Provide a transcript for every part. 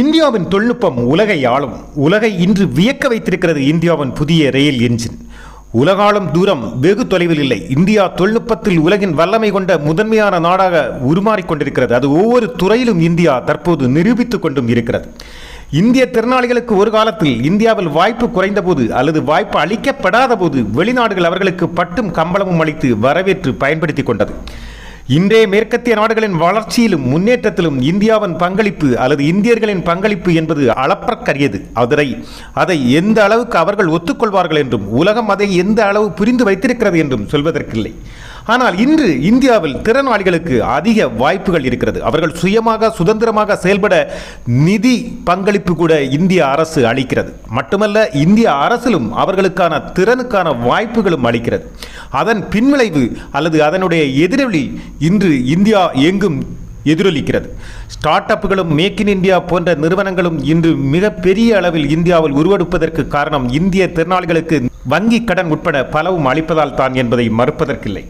இந்தியாவின் தொழில்நுட்பம் உலகை ஆளும். உலகை இன்று வியக்க வைத்திருக்கிறது இந்தியாவின் புதிய ரயில் என்ஜின் உலகாலும் தூரம் வெகு தொலைவில் இல்லை. இந்தியா தொழில்நுட்பத்தில் உலகின் வல்லமை கொண்ட முதன்மையான நாடாக உருமாறிக் கொண்டிருக்கிறது அது ஒவ்வொரு துறையிலும் இந்தியா தற்போது நிரூபித்துக் கொண்டும் இருக்கிறது. இந்திய திறனாளிகளுக்கு ஒரு காலத்தில் இந்தியாவில் வாய்ப்பு குறைந்தபோது அல்லது வாய்ப்பு அளிக்கப்படாத போது வெளிநாடுகள் அவர்களுக்கு பட்டும் கம்பளமும் அளித்து வரவேற்று பயன்படுத்தி கொண்டது. இன்றைய மேற்கத்திய நாடுகளின் வளர்ச்சியிலும் முன்னேற்றத்திலும் இந்தியாவின் பங்களிப்பு அல்லது இந்தியர்களின் பங்களிப்பு என்பது அளப்பற்கரியது அதனை அதை எந்த அளவுக்கு அவர்கள் ஒத்துக்கொள்வார்கள் என்றும் உலகம் அதை எந்த அளவு புரிந்து வைத்திருக்கிறது என்றும் சொல்வதற்கில்லை. ஆனால் இன்று இந்தியாவில் திறனாளிகளுக்கு அதிக வாய்ப்புகள் இருக்கிறது. அவர்கள் சுயமாக சுதந்திரமாக செயல்பட நிதி பங்களிப்பு கூட இந்திய அரசு அளிக்கிறது. மட்டுமல்ல இந்திய அரசிலும் அவர்களுக்கான திறனுக்கான வாய்ப்புகளும் அளிக்கிறது. அதன் பின்விளைவு அல்லது அதனுடைய எதிரொலி இன்று இந்தியா எங்கும் எதிரொலிக்கிறது. ஸ்டார்ட் அப்புகளும் மேக் இன் இந்தியா போன்ற நிறுவனங்களும் இன்று மிகப்பெரிய அளவில் இந்தியாவில் உருவெடுப்பதற்கு காரணம் இந்திய திறனாளிகளுக்கு வங்கி கடன் உட்பட பலவும் அளிப்பதால் தான் என்பதை மறுப்பதற்கில்லை.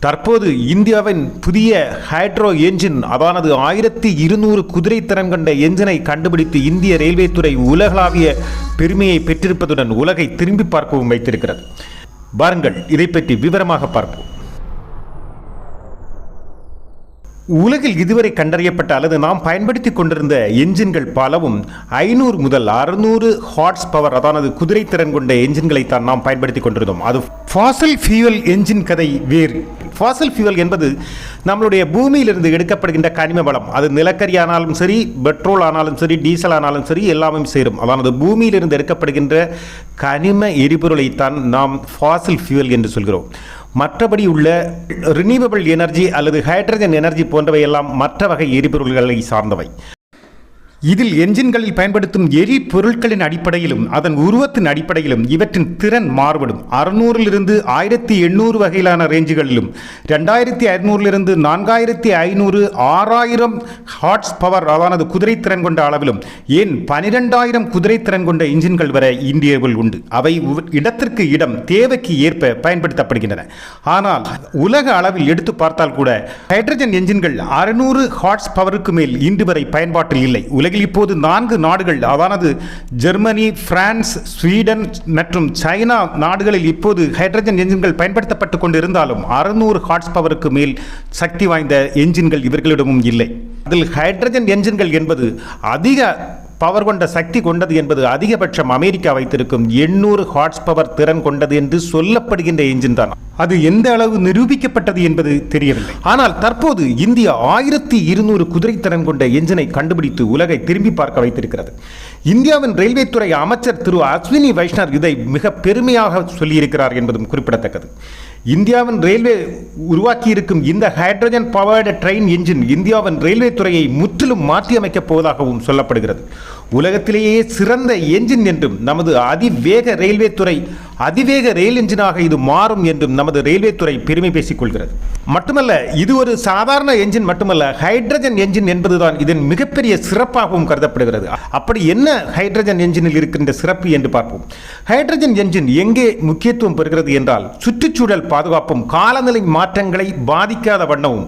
தற்போது இந்தியாவின் புதிய ஹைட்ரோ என்ஜின் அதானது ஆயிரத்தி இருநூறு குதிரை திறன் கொண்ட என்ஜினை கண்டுபிடித்து இந்திய ரயில்வே துறை உலகளாவிய பெருமையை பெற்றிருப்பதுடன் உலகை திரும்பி பார்க்கவும் வைத்திருக்கிறது. பாருங்கள் இதை பற்றி விவரமாக பார்ப்போம். உலகில் இதுவரை கண்டறியப்பட்ட அல்லது நாம் பயன்படுத்தி கொண்டிருந்த என்ஜின்கள் பலவும் ஐநூறு முதல் அறுநூறு ஹார்ஸ் பவர் அதானது குதிரை திறன் கொண்ட என்ஜின்களை தான் நாம் பயன்படுத்தி கொண்டிருந்தோம். அது ஃபாசல் ஃபியூவல் என்ஜின் கதை வேறு. ஃபாசல் ஃபியூவல் என்பது நம்மளுடைய பூமியிலிருந்து எடுக்கப்படுகின்ற கனிம வளம். அது நிலக்கரி ஆனாலும் சரி பெட்ரோல் ஆனாலும் சரி டீசல் ஆனாலும் சரி எல்லாமே சேரும். அதானது பூமியிலிருந்து எடுக்கப்படுகின்ற கனிம எரிபொருளைத்தான் நாம் ஃபாசல் ஃபியூவல் என்று சொல்கிறோம். மற்றபடி உள்ள ரினியூவபிள் எனர்ஜி அல்லது ஹைட்ரஜன் எனர்ஜி போன்றவை எல்லாம் மற்ற வகை எரிபொருள்களை சார்ந்தவை. இதில் என்ஜின்களில் பயன்படுத்தும் எரிபொருட்களின் அடிப்படையிலும் அதன் உருவத்தின் அடிப்படையிலும் இவற்றின் திறன் மாறுபடும். அறுநூறிலிருந்து ஆயிரத்தி எண்ணூறு வகையிலான ரேஞ்சுகளிலும் ரெண்டாயிரத்தி ஐநூறிலிருந்து நான்காயிரத்தி ஐநூறு ஆறாயிரம் ஹார்ட்ஸ் பவர் அதானது குதிரை திறன் கொண்ட அளவிலும் ஏன் பனிரெண்டாயிரம் குதிரை திறன் கொண்ட இன்ஜின்கள் வரை இந்தியாவில் உண்டு. அவை இடத்திற்கு இடம் தேவைக்கு ஏற்ப பயன்படுத்தப்படுகின்றன. ஆனால் உலக அளவில் எடுத்து பார்த்தால் கூட ஹைட்ரஜன் என்ஜின்கள் அறுநூறு ஹார்ட்ஸ் பவருக்கு மேல் இன்று வரை பயன்பாட்டில் இல்லை. உலக உலகில் இப்போது நான்கு நாடுகள் அதானது ஜெர்மனி பிரான்ஸ் ஸ்வீடன் மற்றும் சைனா நாடுகளில் இப்போது ஹைட்ரஜன் என்ஜின்கள் பயன்படுத்தப்பட்டு கொண்டிருந்தாலும் அறுநூறு ஹார்ஸ் பவருக்கு மேல் சக்தி வாய்ந்த என்ஜின்கள் இவர்களிடமும் இல்லை. அதில் ஹைட்ரஜன் என்ஜின்கள் என்பது அதிக பவர் கொண்ட சக்தி கொண்டது என்பது அதிகபட்சம் அமெரிக்கா வைத்திருக்கும் எண்ணூறு ஹார்ஸ் பவர் திறன் கொண்டது என்று சொல்லப்படுகின்ற என்ஜின் தான். அது எந்த அளவு நிரூபிக்கப்பட்டது என்பது தெரியவில்லை. ஆனால் தற்போது இந்தியா ஆயிரத்தி இருநூறு குதிரை திறன் கொண்ட என்ஜினை கண்டுபிடித்து உலகை திரும்பி பார்க்க வைத்திருக்கிறது. இந்தியாவின் ரயில்வே துறை அமைச்சர் திரு அஸ்வினி வைஷ்ணவ் இதை மிக பெருமையாக சொல்லியிருக்கிறார் என்பதும் குறிப்பிடத்தக்கது. இந்தியாவின் ரயில்வே உருவாக்கியிருக்கும் இந்த ஹைட்ரஜன் பவர்டு ட்ரெயின் என்ஜின் இந்தியாவின் ரயில்வே துறையை முற்றிலும் மாற்றியமைக்கப் போவதாகவும் சொல்லப்படுகிறது. உலகத்திலேயே சிறந்த என்ஜின் என்றும் நமது அதிவேக ரயில்வே துறை அதிவேக ரயில் என்ஜினாக இது மாறும் என்றும் நமது ரயில்வே துறை பெருமை பேசிக் கொள்கிறது. மட்டுமல்ல இது ஒரு சாதாரண என்ஜின் மட்டுமல்ல ஹைட்ரஜன் என்ஜின் என்பதுதான் இதன் மிகப்பெரிய சிறப்பாகவும் கருதப்படுகிறது. அப்படி என்ன ஹைட்ரஜன் என்ஜினில் இருக்கின்ற சிறப்பு என்று பார்ப்போம். ஹைட்ரஜன் என்ஜின் எங்கே முக்கியத்துவம் பெறுகிறது என்றால் சுற்றுச்சூழல் பாதுகாப்பும் காலநிலை மாற்றங்களை பாதிக்காத வண்ணமும்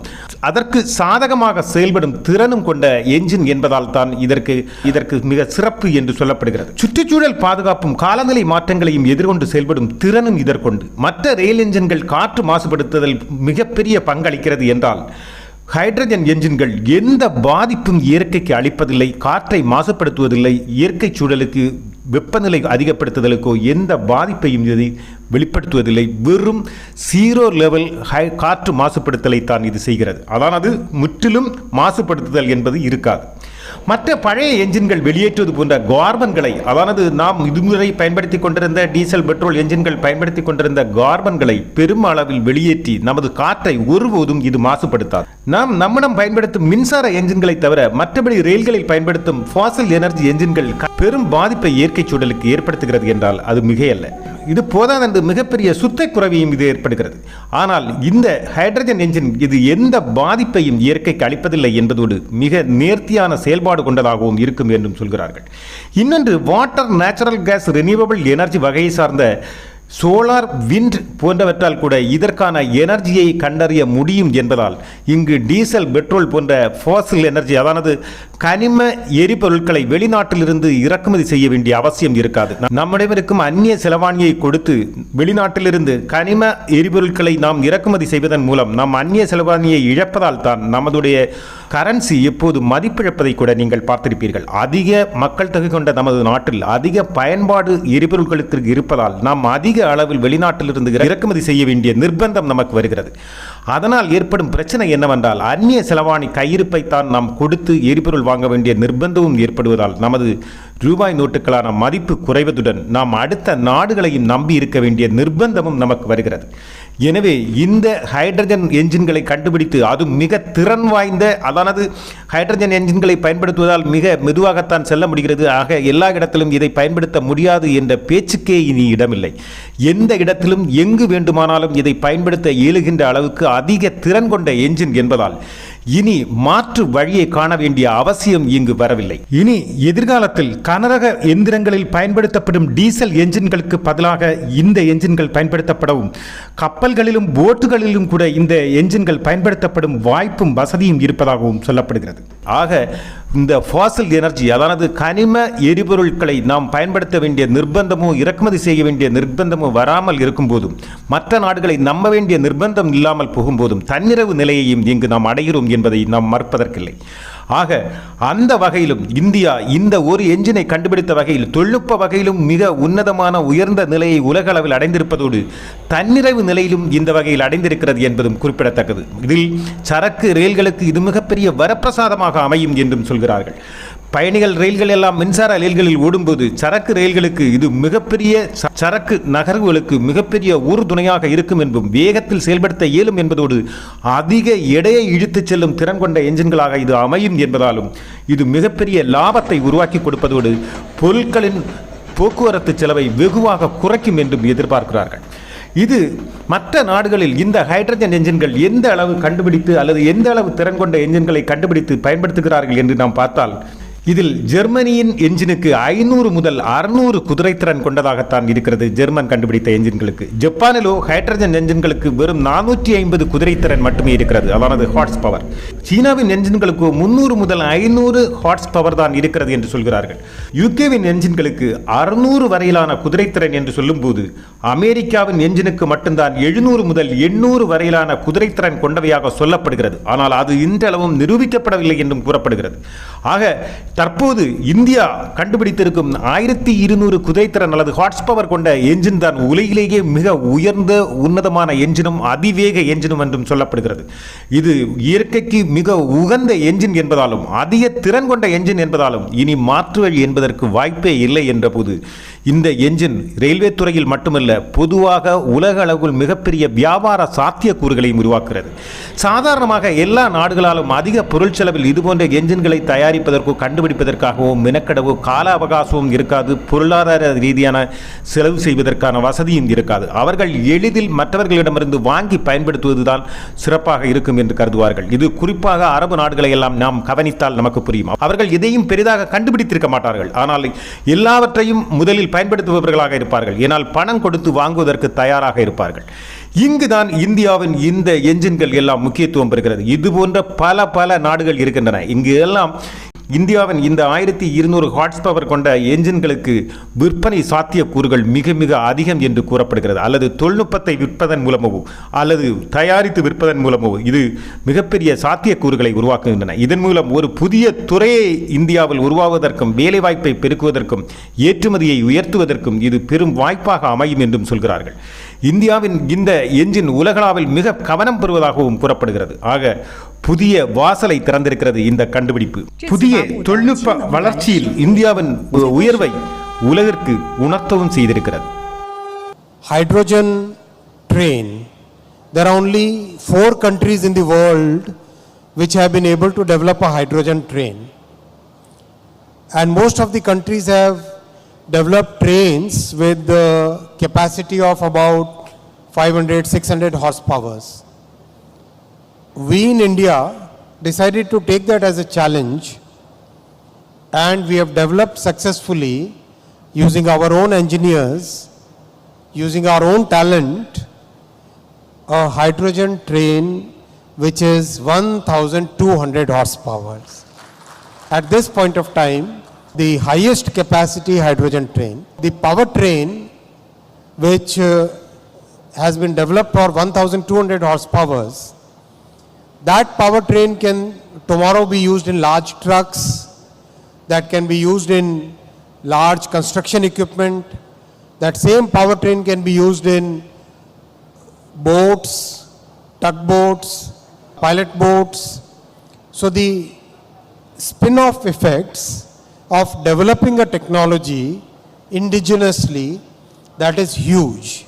அதற்கு சாதகமாக செயல்படும் திறனும் கொண்ட என்ஜின் என்பதால் தான் இதற்கு இதற்கு மிக சிறப்பு என்று சொல்லப்படுகிறது. சுற்றுச்சூழல் பாதுகாப்பும் காலநிலை மாற்றங்களையும் எதிர்கொண்டு செயல்படும் திறனும் இதற்கொண்டு. மற்ற ரயில் என்ஜின்கள் காற்று மாசுபடுத்துதல் மிகப்பெரிய பங்களிக்கிறது என்றால் ஹைட்ரஜன் என்ஜின்கள் எந்த பாதிப்பும் இயற்கைக்கு அளிப்பதில்லை காற்றை மாசுபடுத்துவதில்லை இயற்கை சூழலுக்கு வெப்பநிலை அதிகப்படுத்துதலுக்கோ எந்த பாதிப்பையும் இது வெளிப்படுத்துவதில்லை. வெறும் சீரோ லெவல் ஹை காற்று மாசுபடுத்தலை தான் இது செய்கிறது. அதானது முற்றிலும் மாசுபடுத்துதல் என்பது இருக்காது. மற்ற பழைய என்ஜின்கள் வெளியேற்றுவது போன்ற கார்பன்களை அதானது நாம் இதுமுறை பயன்படுத்தி கொண்டிருந்த டீசல் பெட்ரோல் என்ஜின்கள் பயன்படுத்தி கொண்டிருந்த கார்பன்களை பெரும் அளவில் வெளியேற்றி நமது காற்றை ஒருபோதும் இது மாசுபடுத்தாது. நாம் நம்மிடம் பயன்படுத்தும் மின்சார என்ஜின்களை தவிர மற்றபடி ரயில்களில் பயன்படுத்தும் ஃபாசில் எனர்ஜி என்ஜின்கள் பெரும் பாதிப்பை இயற்கை சூழலுக்கு ஏற்படுத்துகிறது என்றால் அது மிகையல்ல. இது போதாதென்று மிகப்பெரிய சுத்த குறைவையும் இது ஏற்படுகிறது. ஆனால் இந்த ஹைட்ரஜன் என்ஜின் இது எந்த பாதிப்பையும் இயற்கைக்கு அளிப்பதில்லை என்பதோடு மிக நேர்த்தியான செயல்பாடு கொண்டதாகவும் இருக்கும் என்றும் சொல்கிறார்கள். இன்னொன்று water natural gas renewable energy வகையை சார்ந்த சோலார் விண்ட் போன்றவற்றால் கூட இதற்கான எனர்ஜியை கண்டறிய முடியும் என்பதால் இங்கு டீசல் பெட்ரோல் போன்ற ஃபாசில் எனர்ஜி அதானது கனிம எரிபொருட்களை வெளிநாட்டிலிருந்து இறக்குமதி செய்ய வேண்டிய அவசியம் இருக்காது. நம்மிடமிருக்கும் அந்நிய செலவாணியை கொடுத்து வெளிநாட்டிலிருந்து கனிம எரிபொருட்களை நாம் இறக்குமதி செய்வதன் மூலம் நாம் அந்நிய செலவாணியை இழப்பதால் தான் நமதுடைய கரன்சி எப்போது மதிப்பிழப்பதை கூட நீங்கள் பார்த்திருப்பீர்கள். அதிக மக்கள் தொகை கொண்ட நமது நாட்டில் அதிக பயன்பாடு எரிபொருட்களுக்கு இருப்பதால் நாம் அதிக அளவில் வெளிநாட்டிலிருந்து இறக்குமதி செய்ய வேண்டிய நிர்பந்தம் நமக்கு வருகிறது. அதனால் ஏற்படும் பிரச்சனை என்னவென்றால் அந்நிய செலவாணி கையிருப்பைத்தான் நாம் கொடுத்து எரிபொருள் வாங்க வேண்டிய நிர்பந்தமும் ஏற்படுவதால் நமது ரூபாய் நோட்டுகளான மதிப்பு குறைவதுடன் நாம் அடுத்த நாடுகளையும் நம்பி இருக்க வேண்டிய நிர்பந்தமும் நமக்கு வருகிறது. எனவே இந்த ஹைட்ரஜன் என்ஜின்களை கண்டுபிடித்து அது மிக திறன் வாய்ந்த அதானது ஹைட்ரஜன் என்ஜின்களை பயன்படுத்துவதால் மிக மெதுவாகத்தான் செல்ல முடிகிறது. ஆக எல்லா இடத்திலும் இதை பயன்படுத்த முடியாது என்ற பேச்சுக்கே இனி இடமில்லை. எந்த இடத்திலும் எங்கு வேண்டுமானாலும் இதை பயன்படுத்த இயலுகின்ற அளவுக்கு அதிக திறன் கொண்ட என்ஜின் என்பதால் இனி மாற்று வழியை காண வேண்டிய அவசியம் இங்கு வரவில்லை. இனி எதிர்காலத்தில் கனரக எந்திரங்களில் பயன்படுத்தப்படும் டீசல் என்ஜின்களுக்கு பதிலாக இந்த என்ஜின்கள் பயன்படுத்தப்படவும் கப்பல்களிலும் போட்டுகளிலும் கூட இந்த என்ஜின்கள் பயன்படுத்தப்படும் வாய்ப்பும் வசதியும் இருப்பதாகவும் சொல்லப்படுகிறது. ஆக இந்த ஃபாசில் எனர்ஜி அதாவது கனிம எரிபொருட்களை நாம் பயன்படுத்த வேண்டிய நிர்பந்தமோ இறக்குமதி செய்ய வேண்டிய நிர்பந்தமும் வராமல் இருக்கும்போதும் மற்ற நாடுகளை நம்ப வேண்டிய நிர்பந்தம் இல்லாமல் போகும்போதும் தன்னிறைவு நிலையையும் இங்கு நாம் அடைகிறோம் என்பதை நாம் மறுப்பதற்கில்லை. ஆக அந்த வகையிலும் இந்தியா இந்த ஒரு என்ஜினை கண்டுபிடித்த வகையில் தொழில்நுட்ப வகையிலும் மிக உன்னதமான உயர்ந்த நிலையை உலக அளவில் அடைந்திருப்பதோடு தன்னிறைவு நிலையிலும் இந்த வகையில் அடைந்திருக்கிறது என்பதும் குறிப்பிடத்தக்கது. இதில் சரக்கு ரயில்களுக்கு இது மிகப்பெரிய வரப்பிரசாதமாக அமையும் என்றும் சொல்கிறார்கள். பயணிகள் ரயில்கள் எல்லாம் மின்சார ரயில்களில் ஓடும்போது சரக்கு ரயில்களுக்கு இது மிகப்பெரிய ச- சரக்கு நகர்வுகளுக்கு மிகப்பெரிய உறுதுணையாக இருக்கும் என்பதும் வேகத்தில் செயல்படுத்த இயலும் என்பதோடு அதிக எடையை இழுத்துச் செல்லும் திறன் கொண்ட என்ஜின்களாக இது அமையும் என்பதாலும் இது மிகப்பெரிய லாபத்தை உருவாக்கி கொடுப்பதோடு பொருட்களின் போக்குவரத்து செலவை வெகுவாக குறைக்கும் என்றும் எதிர்பார்க்கிறார்கள். இது மற்ற நாடுகளில் இந்த ஹைட்ரஜன் என்ஜின்கள் எந்த அளவு கண்டுபிடித்து அல்லது எந்த அளவு திறன் கொண்ட என்ஜின்களை கண்டுபிடித்து பயன்படுத்துகிறார்கள் என்று நாம் பார்த்தால் இதில் ஜெர்மனியின் என்ஜினுக்கு ஐநூறு முதல் அறுநூறு குதிரைத்திறன் கொண்டதாகத்தான் இருக்கிறது ஜெர்மன் கண்டுபிடித்த என்ஜின்களுக்கு. ஜப்பானிலோ ஹைட்ரஜன் என்ஜின்களுக்கு வெறும் நானூற்றி ஐம்பது குதிரைத்திறன் மட்டுமே இருக்கிறது. அதானது ஹாட்ஸ் பவர். சீனாவின் என்ஜின்களுக்கு முன்னூறு முதல் ஐநூறு ஹாட்ஸ் பவர் தான் இருக்கிறது என்று சொல்கிறார்கள். யூகேவின் என்ஜின்களுக்கு அறுநூறு வரையிலான குதிரைத்திறன் என்று சொல்லும்போது அமெரிக்காவின் என்ஜினுக்கு மட்டும்தான் எழுநூறு முதல் எண்ணூறு வரையிலான குதிரைத்திறன் கொண்டவையாக சொல்லப்படுகிறது. ஆனால் அது இன்றளவும் நிரூபிக்கப்படவில்லை என்றும் கூறப்படுகிறது. ஆக தற்போது இந்தியா கண்டுபிடித்திருக்கும் ஆயிரத்தி இருநூறு குதிரைத்திறன் அல்லது ஹார்ஸ் பவர் கொண்ட என்ஜின் தான் உலகிலேயே மிக உயர்ந்த உன்னதமான என்ஜினும் அதிவேக என்ஜினும் என்றும் சொல்லப்படுகிறது. இது இயற்கைக்கு மிக உகந்த என்ஜின் என்பதாலும் அதிக திறன் கொண்ட என்ஜின் என்பதாலும் இனி மாற்று வழி என்பதற்கு வாய்ப்பே இல்லை என்ற போது இந்த என்ஜின் ரயில்வே துறையில் மட்டுமல்ல பொதுவாக உலக அளவில் மிகப்பெரிய வியாபார சாத்தியக்கூறுகளையும் உருவாக்குகிறது. சாதாரணமாக எல்லா நாடுகளாலும் அதிக பொருள் செலவில் இதுபோன்ற என்ஜின்களை தயாரிப்பதற்கோ கண்டுபிடிப்பதற்காகவும் மெனக்கடவோ கால அவகாசமும் இருக்காது. பொருளாதார ரீதியான செலவு செய்வதற்கான வசதியும் இருக்காது. அவர்கள் எளிதில் மற்றவர்களிடமிருந்து வாங்கி பயன்படுத்துவதுதான் சிறப்பாக இருக்கும் என்று கருதுவார்கள். இது குறிப்பாக அரபு நாடுகளை எல்லாம் நாம் கவனித்தால் நமக்கு புரியும். அவர்கள் எதையும் பெரிதாக கண்டுபிடித்திருக்க மாட்டார்கள். ஆனால் எல்லாவற்றையும் முதலில் பயன்படுத்துபவர்களாக இருப்பார்கள். ஏனால் பணம் கொடுத்து வாங்குவதற்கு தயாராக இருப்பார்கள். இங்குதான் இந்தியாவின் இந்த என்ஜின்கள் எல்லாம் முக்கியத்துவம் பெறுகிறது. இது போன்ற பல பல நாடுகள் இருக்கின்றன. இங்கு எல்லாம் இந்தியாவின் இந்த ஆயிரத்தி இருநூறு ஹார்ஸ் பவர் கொண்ட என்ஜின்களுக்கு விற்பனை சாத்தியக்கூறுகள் மிக மிக அதிகம் என்று கூறப்படுகிறது. அல்லது தொழில்நுட்பத்தை விற்பதன் மூலமோ அல்லது தயாரித்து விற்பதன் மூலமோ இது மிகப்பெரிய சாத்தியக்கூறுகளை உருவாக்குகின்றன. இதன் மூலம் ஒரு புதிய துறையை இந்தியாவில் உருவாவதற்கும் வேலைவாய்ப்பை பெருக்குவதற்கும் ஏற்றுமதியை உயர்த்துவதற்கும் இது பெரும் வாய்ப்பாக அமையும் என்றும் சொல்கிறார்கள். இந்தியாவின் இந்த என்ஜின் உலகளாவில் மிக கவனம் பெறுவதாகவும் கூறப்படுகிறது. ஆக புதிய வாசலை திறந்திருக்கிறது இந்த கண்டுபிடிப்பு புதிய தொழில்நுட்ப வளர்ச்சியில் இந்தியாவின் உயர்வை உலகிற்கு உணர்த்தவும் செய்திருக்கிறது hydrogen train there only four countries in the world which have been able to develop a hydrogen train and most and most of the countries have developed capacity of about five hundred six hundred horse powers We in India decided to take that as a challenge and we have developed successfully using our own engineers using our own talent, a hydrogen train which is 1200 horsepower. at this point of time, the highest capacity hydrogen train, the power train, which uh, has been developed for 1,200 horsepowers, that power train can tomorrow be used in large trucks, that can be used in large construction equipment. That same power train can be used in boats, tugboats, pilot boats. So the spin-off effects of developing a technology indigenously, that is huge.